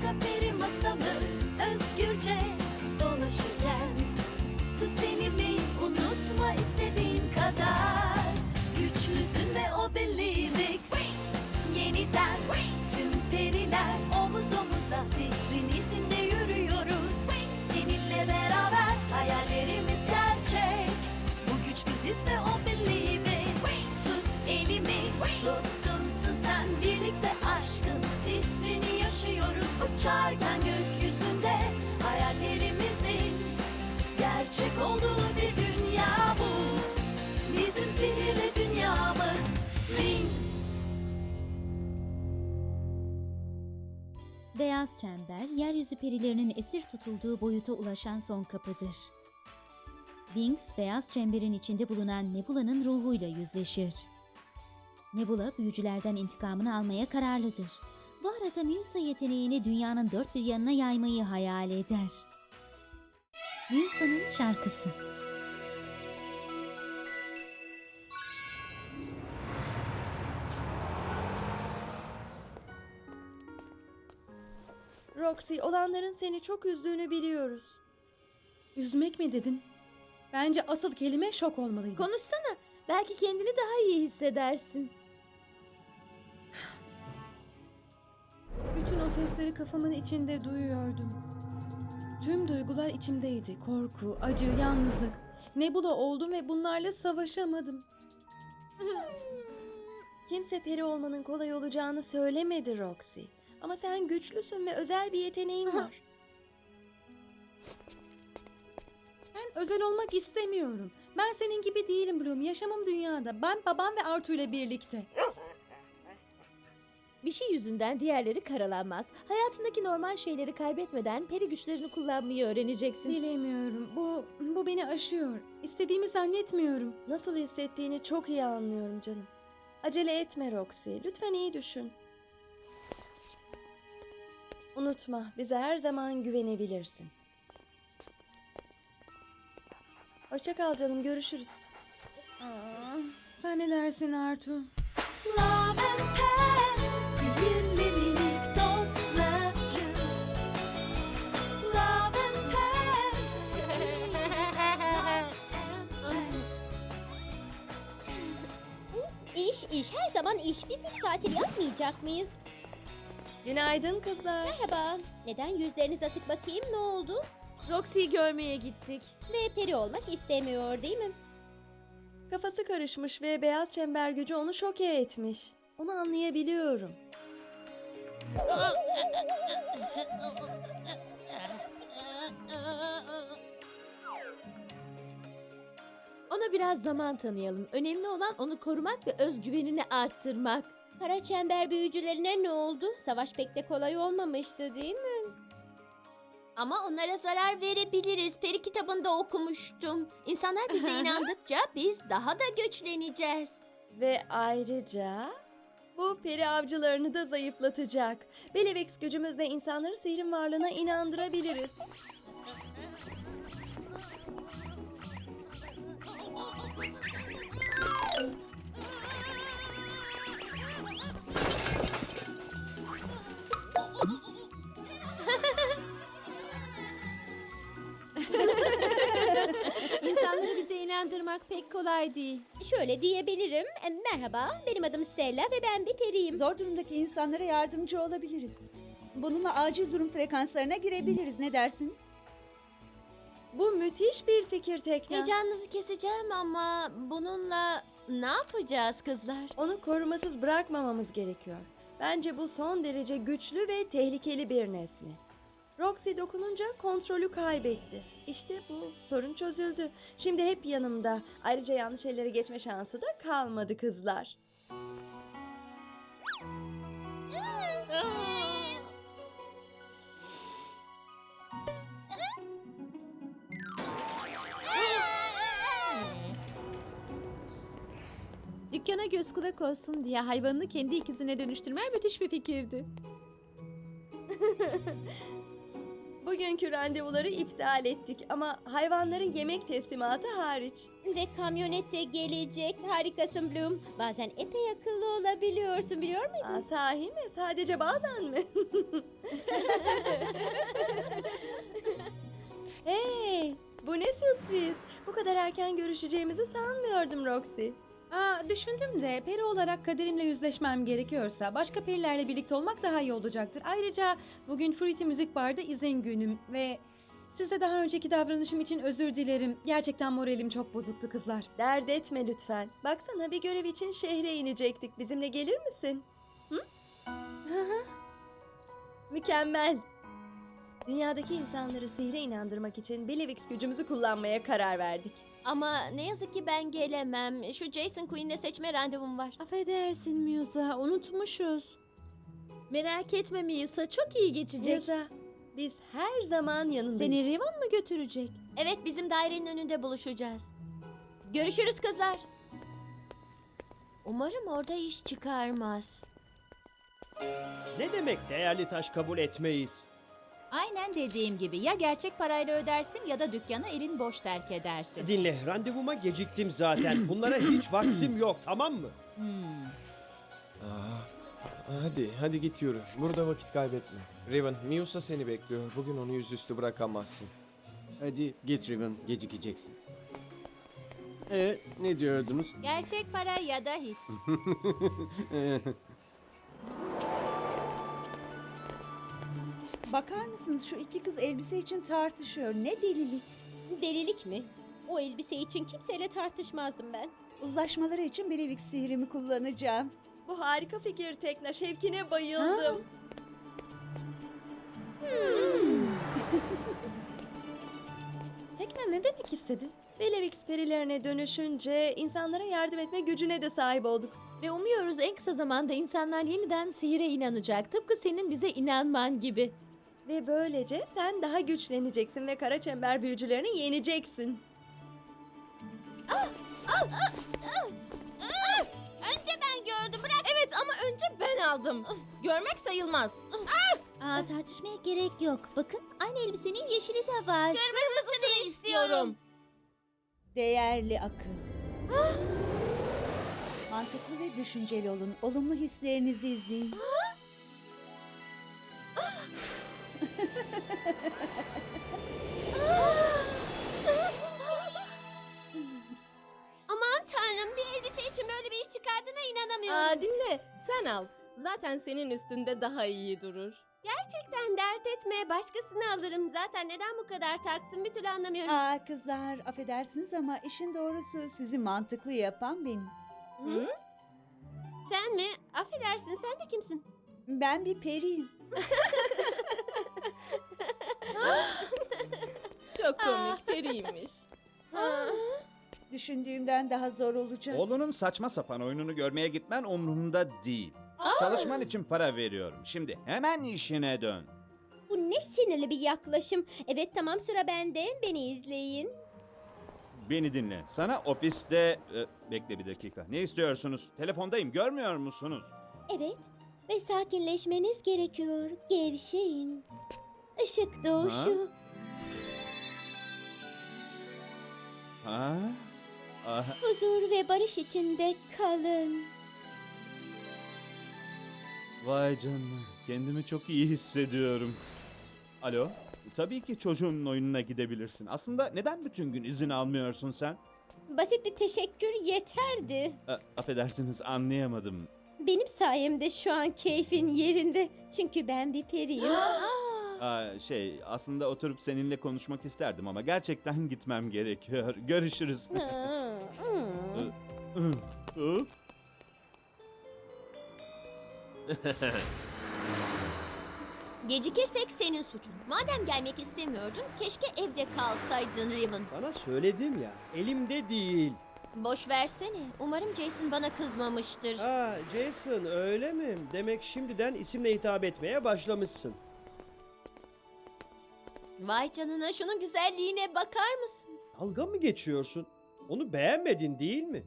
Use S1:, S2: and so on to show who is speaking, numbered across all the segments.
S1: aşka peri masalı özgürce dolaşırken Tut elimi unutma istediğin kadar. Güçlüsün ve o Belivix Yeniden tüm periler omuz omuza sihrin izinde yürüyoruz. Seninle beraber hayallerimiz gerçek. Bu güç biziz ve o Belivix Tut elimi dost Uçarken gökyüzünde hayallerimizin Gerçek olduğu bir dünya bu Bizim sihirli dünyamız Wings
S2: Beyaz çember, yeryüzü perilerinin esir tutulduğu boyuta ulaşan son kapıdır. Wings, beyaz çemberin içinde bulunan Nebula'nın ruhuyla yüzleşir. Nebula, büyücülerden intikamını almaya kararlıdır. Bu arada Musa yeteneğini dünyanın dört bir yanına yaymayı hayal eder. Musa'nın şarkısı
S3: Roxy, olanların seni çok üzdüğünü biliyoruz.
S4: Üzmek mi dedin? Bence asıl kelime şok olmalıydı.
S5: Konuşsana. Belki kendini daha iyi hissedersin.
S4: Sesleri kafamın içinde duyuyordum. Tüm duygular içimdeydi. Korku, acı, yalnızlık. Nebula oldum ve bunlarla savaşamadım.
S3: Kimse peri olmanın kolay olacağını söylemedi Roxy. Ama sen güçlüsün ve özel bir yeteneğin var.
S4: Ben özel olmak istemiyorum. Ben senin gibi değilim Bloom. Yaşamım dünyada. Ben babam ve Artu ile birlikte.
S5: Bir şey yüzünden diğerleri karalanmaz. Hayatındaki normal şeyleri kaybetmeden peri güçlerini kullanmayı öğreneceksin.
S4: Bilemiyorum. Bu bu beni aşıyor. İstediğimi zannetmiyorum.
S3: Nasıl hissettiğini çok iyi anlıyorum canım. Acele etme Roxy. Lütfen iyi düşün. Unutma, bize her zaman güvenebilirsin. Hoşça kal canım, görüşürüz.
S4: Aa, sen ne dersin Artu?
S1: Love and Pet
S6: İş iş her zaman iş. Biz hiç tatil yapmayacak mıyız?
S3: Günaydın kızlar.
S6: Merhaba. Neden yüzleriniz asık bakayım ne oldu?
S5: Roxy'yi görmeye gittik.
S6: Ve peri olmak istemiyor değil mi?
S3: Kafası karışmış ve beyaz çember gücü onu şoke etmiş. Onu anlayabiliyorum.
S5: Ona biraz zaman tanıyalım. Önemli olan onu korumak ve özgüvenini arttırmak.
S6: Kara çember büyücülerine ne oldu? Savaş pek de kolay olmamıştı değil mi?
S7: Ama onlara zarar verebiliriz. Peri kitabında okumuştum. İnsanlar bize inandıkça biz daha da güçleneceğiz.
S3: Ve ayrıca bu peri avcılarını da zayıflatacak. Belivix gücümüzle insanları sihrin varlığına inandırabiliriz.
S5: İnandırmak pek kolay değil.
S6: Şöyle diyebilirim. E, Merhaba, benim adım Stella ve ben bir periyim.
S8: Zor durumdaki insanlara yardımcı olabiliriz. Bununla acil durum frekanslarına girebiliriz. Ne dersiniz?
S3: Bu müthiş bir fikir Tekna.
S7: Heyecanınızı keseceğim ama bununla ne yapacağız kızlar?
S3: Onu korumasız bırakmamamız gerekiyor. Bence bu son derece güçlü ve tehlikeli bir nesne. Roxy dokununca kontrolü kaybetti. İşte bu. Sorun çözüldü. Şimdi hep yanımda. Ayrıca yanlış ellere geçme şansı da kalmadı kızlar.
S5: Dükkana göz kulak olsun diye hayvanını kendi ikizine dönüştürmen müthiş bir fikirdi.
S3: Bugünkü randevuları iptal ettik ama hayvanların yemek teslimatı hariç.
S6: Ve kamyonette gelecek. Harikasın Bloom. Bazen epey akıllı olabiliyorsun biliyor muydun?
S3: Aa, sahi mi? Sadece bazen mi? Hey, bu ne sürpriz. Bu kadar erken görüşeceğimizi sanmıyordum Roxy.
S4: Aa, düşündüm de peri olarak kaderimle yüzleşmem gerekiyorsa başka perilerle birlikte olmak daha iyi olacaktır. Ayrıca bugün Fruity Müzik Bar'da izin günüm ve size daha önceki davranışım için özür dilerim. Gerçekten moralim çok bozuktu kızlar.
S3: Dert etme lütfen. Baksana bir görev için şehre inecektik. Bizimle gelir misin? Hı? Mükemmel. Dünyadaki insanları sihre inandırmak için Belivix gücümüzü kullanmaya karar verdik.
S7: Ama ne yazık ki ben gelemem. Şu Jason Queen'le seçme randevum var.
S5: Affedersin Musa, unutmuşuz. Merak etme Musa, çok iyi geçecek.
S3: Ceza, biz her zaman yanındayız.
S5: Seni Rivan mı götürecek?
S7: Evet bizim dairenin önünde buluşacağız. Görüşürüz kızlar. Umarım orada iş çıkarmaz.
S9: Ne demek değerli taş kabul etmeyiz?
S10: Aynen dediğim gibi ya gerçek parayla ödersin ya da dükkanı elin boş terk edersin.
S9: Dinle, randevuma geciktim zaten. Bunlara hiç vaktim yok, tamam mı?
S11: Hadi, hadi git yürü. Burada vakit kaybetme. Riven, Miusa seni bekliyor. Bugün onu yüzüstü bırakamazsın. Hadi git Riven, gecikeceksin. E ne diyordunuz?
S10: Gerçek para ya da hiç.
S8: Bakar mısınız şu iki kız elbise için tartışıyor. Ne delilik.
S6: Delilik mi? O elbise için kimseyle tartışmazdım ben.
S8: Uzlaşmaları için Belevik sihrimi kullanacağım.
S3: Bu harika fikir Tekna. Şevkine bayıldım.
S4: Tekne ne demek istedi?
S3: Belivix perilerine dönüşünce insanlara yardım etme gücüne de sahip olduk.
S5: Ve umuyoruz en kısa zamanda insanlar yeniden sihire inanacak. Tıpkı senin bize inanman gibi.
S3: Ve böylece sen daha güçleneceksin ve kara çember büyücülerini yeneceksin.
S7: Önce ben gördüm bırak. Evet ama önce ben aldım. Görmek sayılmaz.
S2: Aa tartışmaya gerek yok. Bakın aynı elbisenin yeşili de var.
S7: Kırmızısını istiyorum.
S8: Değerli akıl. Mantıklı ve düşünceli olun. Olumlu hislerinizi izleyin.
S7: Aman tanrım bir elbise için böyle bir iş çıkardığına inanamıyorum.
S5: Aa dinle, sen al. Zaten senin üstünde daha iyi durur.
S7: Gerçekten dert etme başkasını alırım. Zaten neden bu kadar taktım bir türlü anlamıyorum.
S8: Aa kızlar affedersiniz ama işin doğrusu sizi mantıklı yapan benim.
S7: Hı? Sen mi? Affedersin sen de kimsin?
S8: Ben bir periyim.
S5: Çok komik, periymiş.
S8: Düşündüğümden daha zor olacak.
S12: Oğlunun saçma sapan oyununu görmeye gitmen umrunda değil. Çalışman için para veriyorum. Şimdi hemen işine dön.
S6: Bu ne sinirli bir yaklaşım. Evet tamam sıra bende. Beni izleyin.
S12: Beni dinle. Sana ofiste... e, bekle bir dakika. Ne istiyorsunuz? Telefondayım. Görmüyor musunuz?
S6: Evet ve sakinleşmeniz gerekiyor. Gevşeyin. Işık doğuşu.
S12: Ha? Ah,
S6: Huzur ve barış içinde kalın.
S12: vay canına. Kendimi çok iyi hissediyorum. Alo? Tabii ki çocuğunun oyununa gidebilirsin. Aslında neden bütün gün izin almıyorsun sen?
S6: Basit bir teşekkür yeterdi.
S12: A- affedersiniz anlayamadım.
S6: Benim sayemde şu an keyfin yerinde. Çünkü ben bir periyim.
S12: Aa, şey aslında oturup seninle konuşmak isterdim ama gerçekten gitmem gerekiyor. Görüşürüz.
S7: Gecikirsek senin suçun. Madem gelmek istemiyordun keşke evde kalsaydın Riven.
S9: Sana söyledim ya, elimde değil.
S7: Boş versene. Umarım Jason bana kızmamıştır.
S9: Aa, Jason öyle mi? Demek şimdiden isimle hitap etmeye başlamışsın.
S7: Vay canına şunun güzelliğine bakar mısın?
S9: Dalga mı geçiyorsun? Onu beğenmedin değil mi?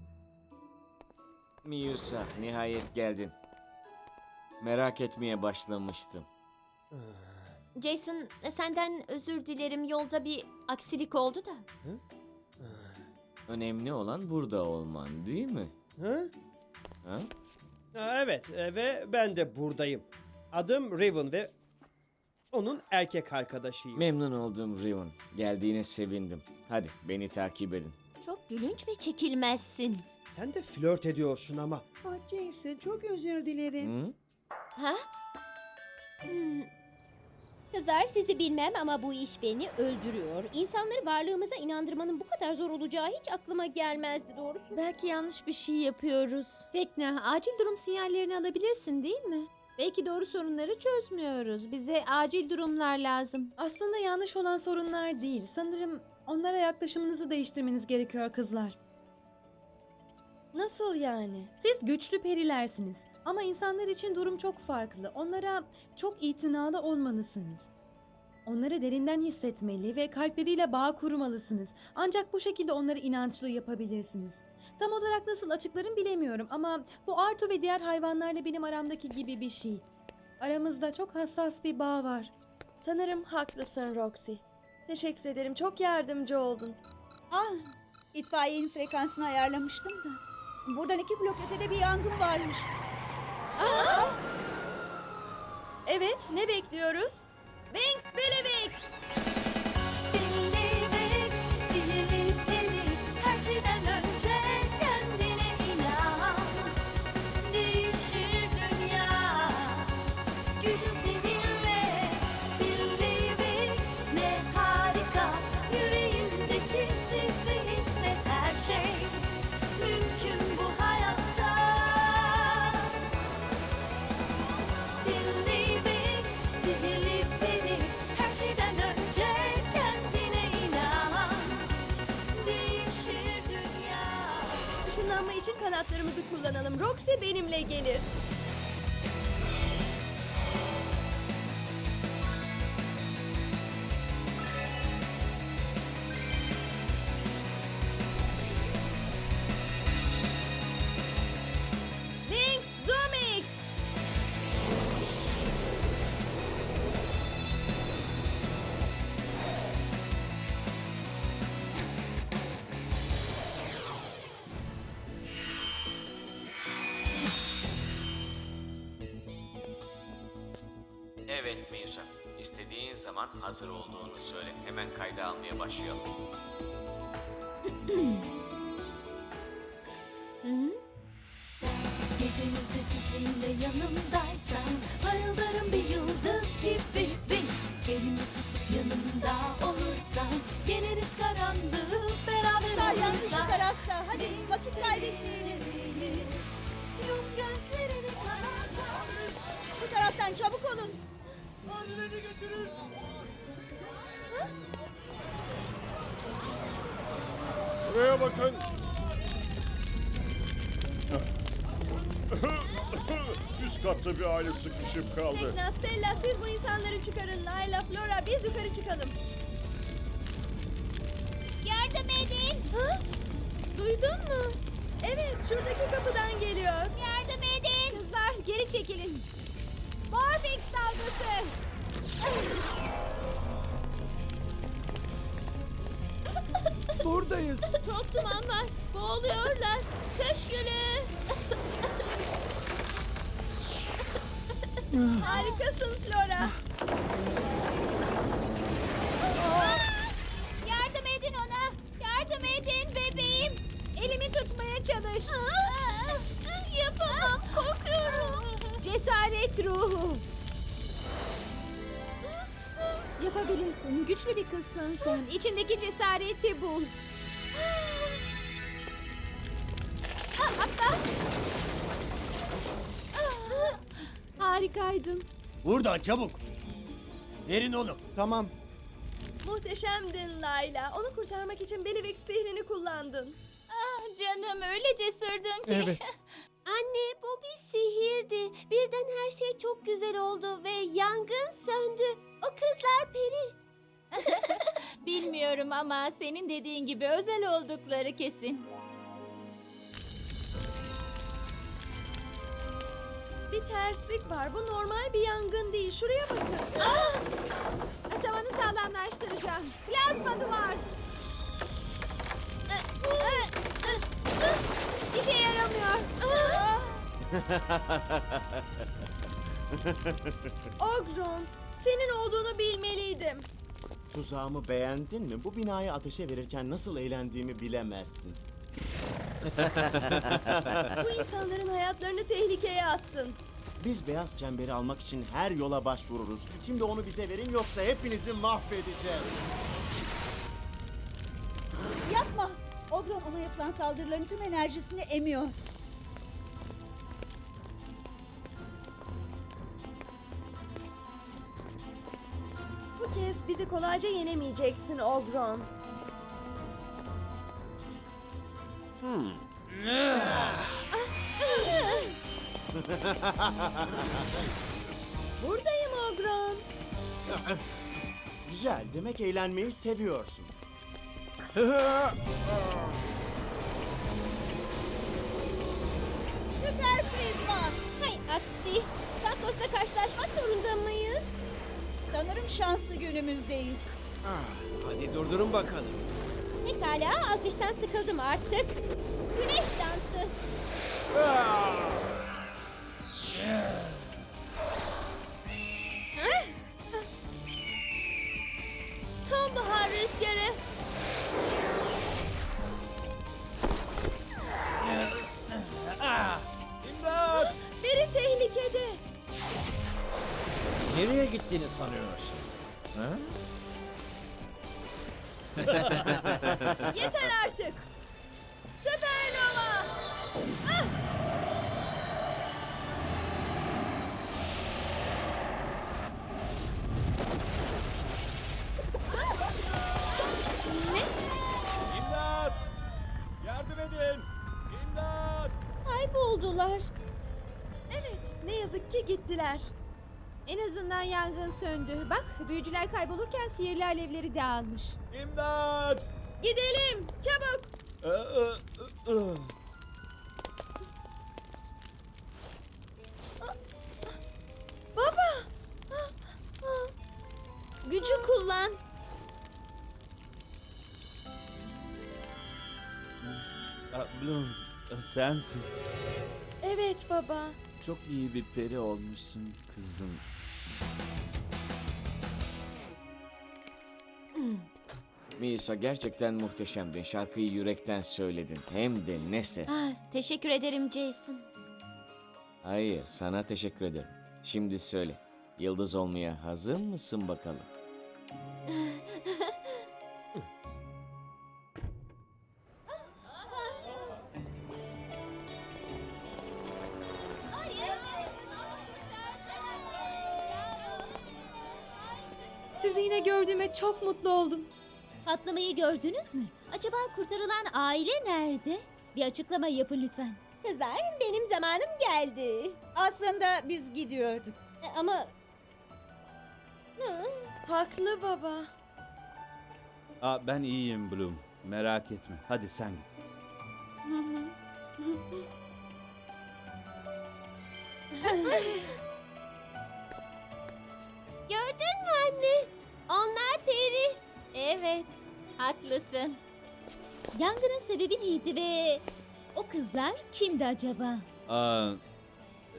S13: Miusa, nihayet geldin. Merak etmeye başlamıştım.
S7: Jason senden özür dilerim. Yolda bir aksilik oldu da.
S13: Önemli olan burada olman, değil mi?
S9: Ha?
S13: Ha?
S9: Ha, evet e, ve ben de buradayım. Adım Raven ve onun erkek arkadaşıyım.
S13: Memnun oldum Riven. Geldiğine sevindim. Hadi beni takip edin.
S7: Çok gülünç ve çekilmezsin.
S9: Sen de flört ediyorsun ama.
S8: Ah Jason çok özür dilerim.
S13: Hı?
S7: Ha? Hmm,
S6: Kızlar sizi bilmem ama bu iş beni öldürüyor. İnsanları varlığımıza inandırmanın bu kadar zor olacağı hiç aklıma gelmezdi doğrusu.
S5: Belki yanlış bir şey yapıyoruz.
S10: Tekne, acil durum sinyallerini alabilirsin değil mi? Belki doğru sorunları çözmüyoruz. Bize acil durumlar lazım.
S4: Aslında yanlış olan sorunlar değil. Sanırım onlara yaklaşımınızı değiştirmeniz gerekiyor kızlar.
S3: Nasıl yani?
S4: Siz güçlü perilersiniz ama insanlar için durum çok farklı. Onlara çok itinalı olmalısınız. Onları derinden hissetmeli ve kalpleriyle bağ kurmalısınız. Ancak bu şekilde onları inançlı yapabilirsiniz. Tam olarak nasıl açıklarım bilemiyorum ama bu Artu ve diğer hayvanlarla benim aramdaki gibi bir şey. Aramızda çok hassas bir bağ var.
S3: Sanırım haklısın Roxy. Teşekkür ederim. Çok yardımcı oldun.
S8: Ah itfaiyenin frekansını ayarlamıştım da. Buradan iki blok ötede bir yangın varmış.
S3: Evet, ne bekliyoruz? Wings
S1: Billy
S3: Wings. İçin kanatlarımızı kullanalım. Roxy benimle gelir.
S13: Zaman hazır olduğunu söyle. Hemen kayda almaya başlayalım.
S1: Gecenin sessizliğinde yanımdaysan Parıldarım bir yıldız gibi Wings Elimi tutup yanımda olursan Yeneriz karanlığı beraber
S8: Sağ yanlış
S1: olursak
S8: tarafta. Hadi vakit kaybetmeyelim.
S1: Biz Yum gözlerini kanat
S8: Bu taraftan çabuk olun.
S14: Şuraya bakın. Üst katta bir aile sıkışıp kaldı.
S3: Tekna, Stella siz bu insanları çıkarın. Layla, Flora biz yukarı çıkalım.
S7: Yardım edin. Duydun mu?
S3: Evet, şuradaki kapıdan geliyor.
S7: Yardım edin.
S10: Kızlar geri çekilin. Morfix dalgası.
S9: Buradayız.
S7: Çok duman var. Boğuluyorlar. Kış gülü.
S3: Harikasın Flora.
S7: Yardım edin ona. Yardım edin bebeğim.
S10: Elimi tutmaya çalış.
S7: Yapamam. Korkuyorum.
S10: Cesaret ruhu. Yapabilirsin. Güçlü bir kızsın sen. İçindeki cesareti bul. Harikaydın.
S9: Buradan çabuk. Verin onu. Tamam.
S3: Muhteşemdin Layla. Onu kurtarmak için Bellivix sihrini kullandın.
S7: Ah canım öyle cesurdun ki.
S9: Evet.
S5: Anne bu bir sihirdi. Birden her şey çok güzel oldu ve yangın söndü. O kızlar peri.
S10: Bilmiyorum ama senin dediğin gibi özel oldukları kesin.
S3: Bir terslik var. Bu normal bir yangın değil. Şuraya bakın.
S10: Tavanı sağlamlaştıracağım. Plazma duvar. İşe yaramıyor.
S3: Ogron, Senin olduğunu bilmeliydim.
S15: Tuzağımı beğendin mi? Bu binayı ateşe verirken nasıl eğlendiğimi bilemezsin.
S3: Bu insanların hayatlarını tehlikeye attın.
S15: Biz beyaz çemberi almak için her yola başvururuz. Şimdi onu bize verin yoksa hepinizi mahvedeceğiz.
S8: Yapma. Ogron ona yapılan saldırıların tüm enerjisini emiyor.
S3: Bizi kolayca yenemeyeceksin Ogron. Buradayım Ogron.
S15: Güzel, demek eğlenmeyi seviyorsun.
S8: Süper prizma.
S6: Hay aksi. Santos'la karşılaşmak zorunda mıyız?
S8: Sanırım şanslı günümüzdeyiz.
S9: Hadi durdurun bakalım.
S6: Pekala alkıştan sıkıldım artık. Güneş dansı.
S9: Nereye gittiğini sanıyorsun?
S3: Yeter artık. Süpernova.
S12: İmdat! Yardım edin! İmdat!
S6: Kayboldular.
S3: Evet, ne yazık ki gittiler.
S10: En azından yangın söndü. Bak büyücüler kaybolurken sihirli alevleri dağılmış.
S12: İmdat!
S3: Gidelim, çabuk.
S12: Ee, e, e, e.
S3: Baba.
S5: Gücü kullan.
S12: Bloom, sensin.
S3: Evet baba.
S12: Çok iyi bir peri olmuşsun kızım.
S13: Misa gerçekten muhteşemdin. Şarkıyı yürekten söyledin. Hem de ne ses.
S7: Ah, teşekkür ederim Jason.
S13: Hayır, sana teşekkür ederim. Şimdi söyle. Yıldız olmaya hazır mısın bakalım?
S4: Yine gördüğüme çok mutlu oldum.
S2: Patlamayı gördünüz mü? Acaba kurtarılan aile nerede? Bir açıklama yapın lütfen.
S6: Kızlar benim zamanım geldi.
S8: Aslında biz gidiyorduk.
S6: E, Ama... Hı,
S3: Haklı baba.
S12: Aa, ben iyiyim Bloom. Merak etme. Hadi sen git.
S5: Gördün mü anne? Onlar peri.
S2: Evet, haklısın. Yangının sebebi neydi ve o kızlar kimdi acaba?
S12: Aa,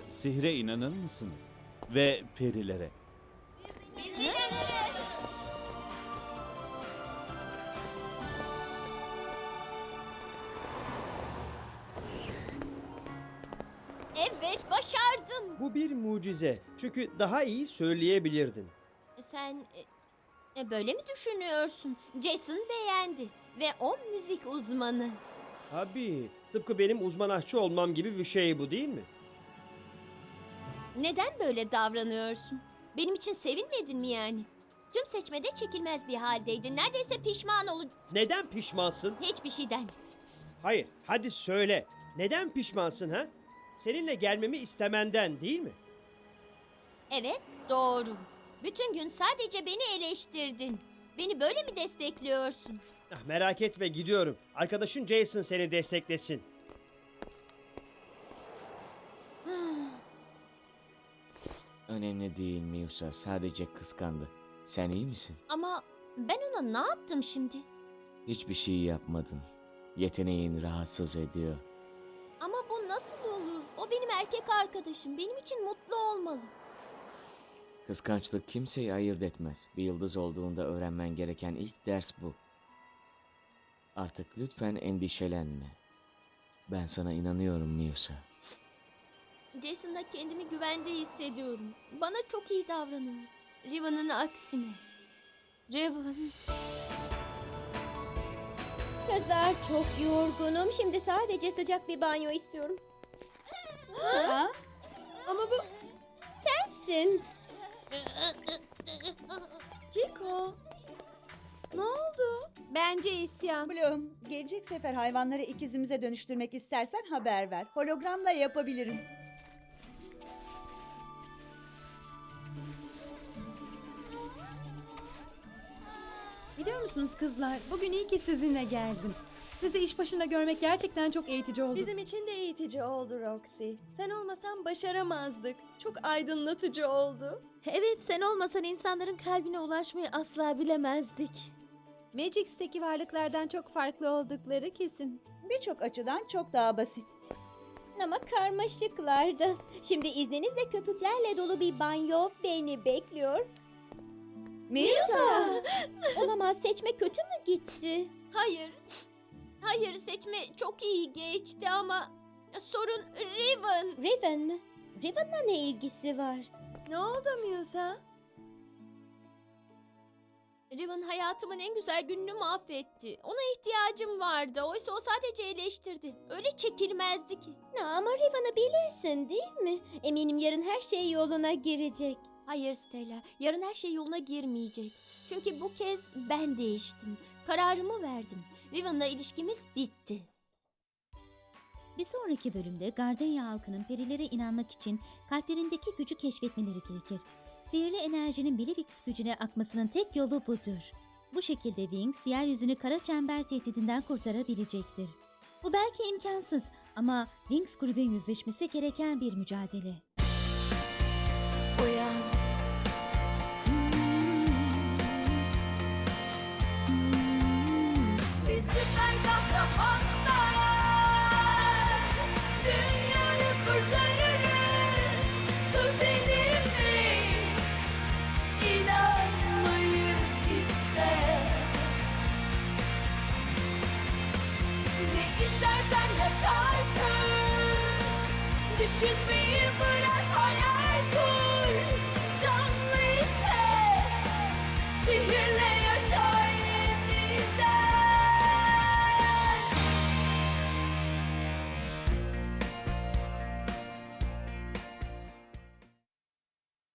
S12: sihre inanır mısınız? Ve perilere.
S7: Evet başardım.
S9: Bu bir mucize. Çünkü daha iyi söyleyebilirdin.
S7: Sen e, e, böyle mi düşünüyorsun? Jason beğendi ve o müzik uzmanı.
S9: Tabii. Tıpkı benim uzman aşçı olmam gibi bir şey bu değil mi?
S7: Neden böyle davranıyorsun? Benim için sevinmedin mi yani? Tüm seçmede çekilmez bir haldeydin. Neredeyse pişman olun.
S9: Neden pişmansın?
S7: Hiçbir şeyden.
S9: Hayır, hadi söyle. Neden pişmansın ha? Seninle gelmemi istemenden değil mi?
S7: Evet, doğru. Bütün gün sadece beni eleştirdin. Beni böyle mi destekliyorsun?
S9: Ah, merak etme gidiyorum. Arkadaşın Jason seni desteklesin.
S13: Önemli değil Miusa. Sadece kıskandı. Sen iyi misin?
S7: Ama ben ona ne yaptım şimdi?
S13: Hiçbir şey yapmadın. Yeteneğin rahatsız ediyor.
S7: Ama bu nasıl olur? O benim erkek arkadaşım. Benim için mutlu olmalı.
S13: Kıskançlık kimseyi ayırt etmez. Bir yıldız olduğunda öğrenmen gereken ilk ders bu. Artık lütfen endişelenme. Ben sana inanıyorum Miusa.
S7: Jason'la kendimi güvende hissediyorum. Bana çok iyi davranıyor. Riven'ın aksine. Riven.
S6: Kızlar çok yorgunum. Şimdi sadece sıcak bir banyo istiyorum.
S8: Ha?
S6: Ama bu sensin.
S3: Kiko. Ne oldu?
S10: Bence isyan.
S8: Bloom, gelecek sefer hayvanları ikizimize dönüştürmek istersen haber ver. Hologramla yapabilirim.
S4: Biliyor musunuz kızlar, bugün iyi ki sizinle geldim. Sizi iş başında görmek gerçekten çok eğitici oldu.
S3: Bizim için de eğitici oldu Roxy. Sen olmasan başaramazdık. Çok aydınlatıcı oldu.
S10: Evet sen olmasan insanların kalbine ulaşmayı asla bilemezdik. Magix'teki varlıklardan çok farklı oldukları kesin.
S8: Birçok açıdan çok daha basit.
S6: Ama karmaşıklardı. Şimdi izninizle köpüklerle dolu bir banyo beni bekliyor.
S8: Miusa!
S6: Olamaz seçme kötü mü gitti?
S7: Hayır. Hayır seçme çok iyi geçti ama sorun Riven.
S6: Raven mi? Raven'la ne ilgisi var?
S3: Ne oldu Musa?
S7: Riven hayatımın en güzel gününü mahvetti. Ona ihtiyacım vardı. Oysa o sadece eleştirdi. Öyle çekilmezdi ki.
S6: Ama Raven'ı bilirsin değil mi? Eminim yarın her şey yoluna girecek.
S7: Hayır Stella, yarın her şey yoluna girmeyecek. Çünkü bu kez ben değiştim. Kararımı verdim. Riven'la ilişkimiz bitti.
S2: Bir sonraki bölümde Gardenya halkının perilere inanmak için kalplerindeki gücü keşfetmeleri gerekir. Sihirli enerjinin Bilivix gücüne akmasının tek yolu budur. Bu şekilde Wings yeryüzünü kara çember tehdidinden kurtarabilecektir. Bu belki imkansız ama Wings grubun yüzleşmesi gereken bir mücadele.
S1: sen kahramanlar. Dünyayı kurtarırız. Tut elimi. İnanmayı iste. Ne istersen yaşarsın. Düşünmeyi bırak hayal